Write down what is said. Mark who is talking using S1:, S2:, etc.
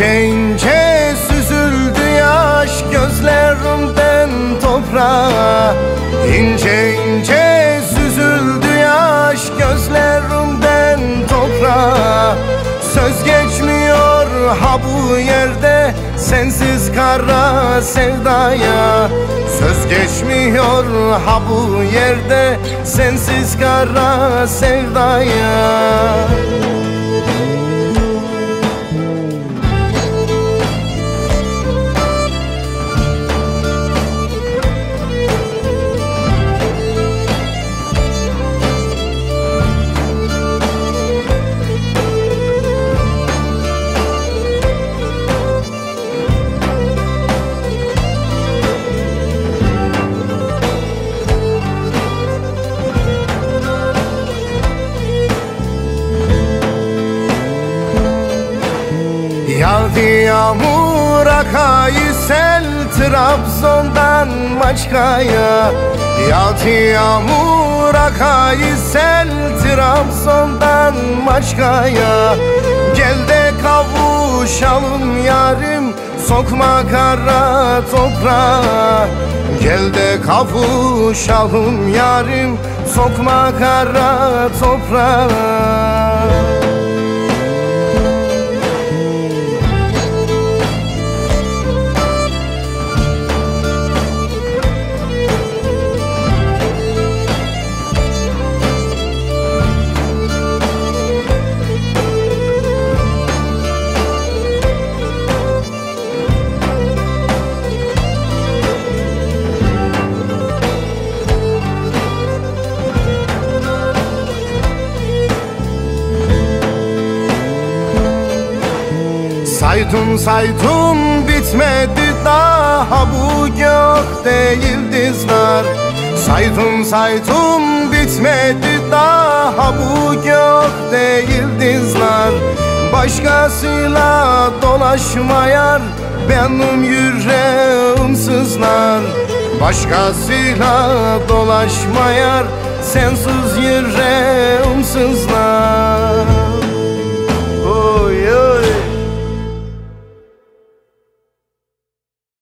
S1: İnce ince süzüldü yaş gözlerimden toprağa. İnce ince süzüldü yaş gözlerimden toprağa. Söz geçmiyor ha bu yerde sensiz kara sevdaya. Söz geçmiyor ha bu yerde sensiz kara sevdaya Yağdı yağmur akayı sel Trabzon'dan Maçka'ya Yağdı yağmur akayı sel Trabzon'dan Maçka'ya Gel de kavuşalım yarim Sokma kara toprağa. Gel de kavuşalım yarim Sokma kara toprağa Saydım saydım bitmedi daha bu gökte yıldızlar Saydım saydım bitmedi daha bu gökte yıldızlar Başkasıyla dolaşmayar benim yüreğim sızlar. Başkasıyla dolaşmayar sensiz yüreğim sızlar